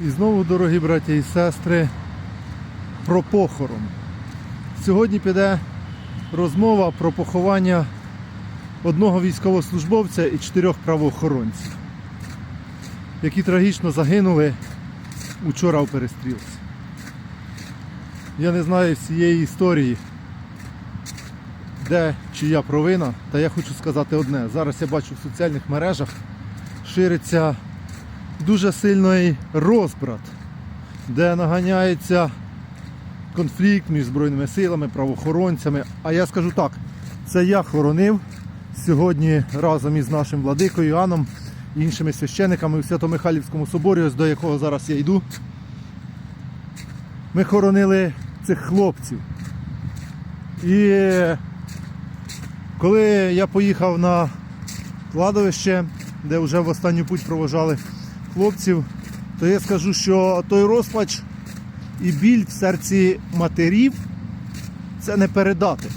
І знову, дорогі браті і сестри, про похорон. Сьогодні піде розмова про поховання одного військовослужбовця і чотирьох правоохоронців, які трагічно загинули учора у перестрілці. Я не знаю всієї історії, де чия провина, та я хочу сказати одне. Зараз я бачу в соціальних мережах шириться дуже сильний розбрат, де наганяється конфлікт між Збройними силами, правоохоронцями. А я скажу так, це я хоронив сьогодні разом із нашим владикою Іоанном і іншими священиками у Свято-Михайлівському соборі, до якого зараз я йду. Ми хоронили цих хлопців. І коли я поїхав на кладовище, де вже в останню путь провожали хлопців, то я скажу, що той розпач і біль в серці матерів це не передати.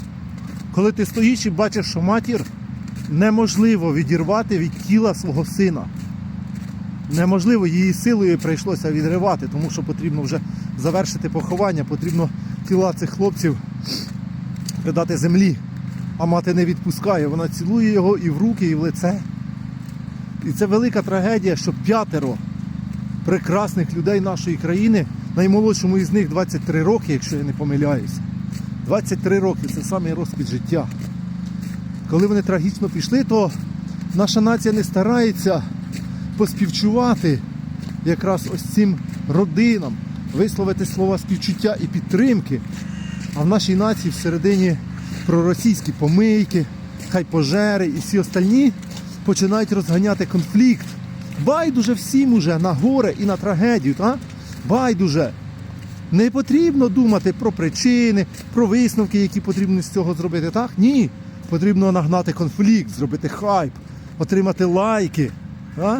Коли ти стоїш і бачиш, що матір неможливо відірвати від тіла свого сина. Неможливо, її силою прийшлося відривати, тому що потрібно вже завершити поховання, потрібно тіла цих хлопців придати землі. А мати не відпускає, вона цілує його і в руки, і в лице. І це велика трагедія, що п'ятеро прекрасних людей нашої країни, наймолодшому із них 23 роки, якщо я не помиляюсь. 23 роки це самий розквіт життя. Коли вони трагічно пішли, то наша нація не старається поспівчувати якраз ось цим родинам, висловити слова співчуття і підтримки. А в нашій нації всередині проросійські помийки, хай пожери і всі остальні починають розганяти конфлікт. Байдуже всім уже на горе і на трагедію, та? Байдуже. Не потрібно думати про причини, про висновки, які потрібно з цього зробити. Так? Ні. Потрібно нагнати конфлікт, зробити хайп, отримати лайки. А?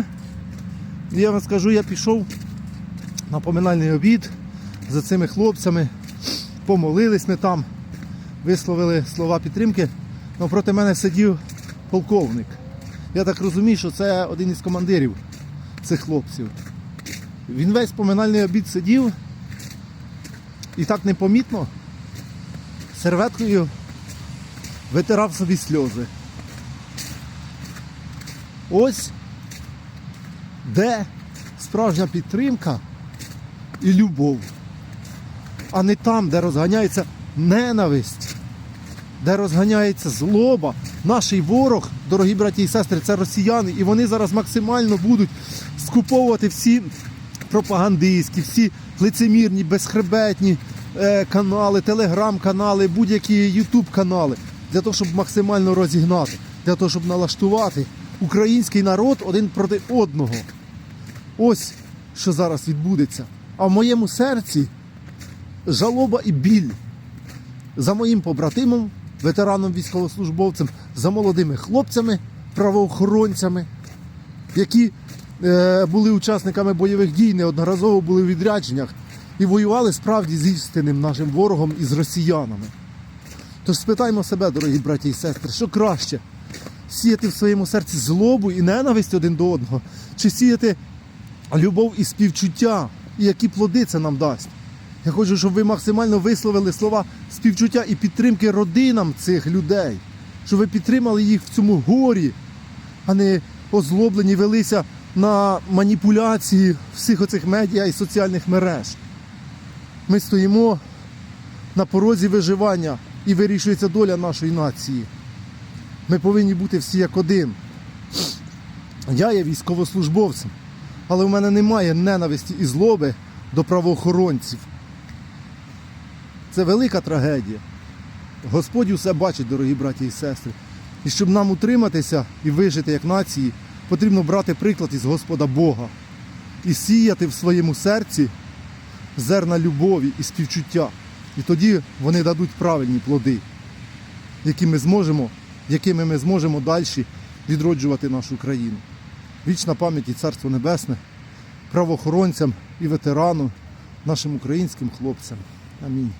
Я вам скажу, я пішов на поминальний обід за цими хлопцями, помолились ми там, висловили слова підтримки. проти мене сидів полковник. Я так розумію, що це один із командирів цих хлопців. Він весь поминальний обід сидів і так непомітно серветкою витирав собі сльози. Ось де справжня підтримка і любов, а не там, де розганяється ненависть, де розганяється злоба. Наш ворог, дорогі браті і сестри, це росіяни, і вони зараз максимально будуть скуповувати всі пропагандистські, всі лицемірні, безхребетні е, канали, телеграм-канали, будь-які ютуб-канали, для того, щоб максимально розігнати, для того, щоб налаштувати український народ один проти одного. Ось що зараз відбудеться. А в моєму серці жалоба і біль за моїм побратимом, ветераном військовослужбовцем, за молодими хлопцями, правоохоронцями, які е, були учасниками бойових дій, неодноразово були в відрядженнях і воювали справді з істинним нашим ворогом і з росіянами. Тож спитаймо себе, дорогі браті і сестри, що краще? Сіяти в своєму серці злобу і ненависть один до одного, чи сіяти любов і співчуття, і які плоди це нам дасть. Я хочу, щоб ви максимально висловили слова співчуття і підтримки родинам цих людей, щоб ви підтримали їх в цьому горі, а не озлоблені велися на маніпуляції всіх оцих медіа і соціальних мереж. Ми стоїмо на порозі виживання і вирішується доля нашої нації. Ми повинні бути всі як один. Я є військовослужбовцем, але в мене немає ненависті і злоби до правоохоронців. Це велика трагедія. Господь усе бачить, дорогі браті і сестри. І щоб нам утриматися і вижити як нації, потрібно брати приклад із Господа Бога і сіяти в своєму серці зерна любові і співчуття. І тоді вони дадуть правильні плоди, які ми зможемо, якими ми зможемо далі відроджувати нашу країну. Вічна пам'ять і Царство Небесне, правоохоронцям і ветеранам, нашим українським хлопцям. Амінь.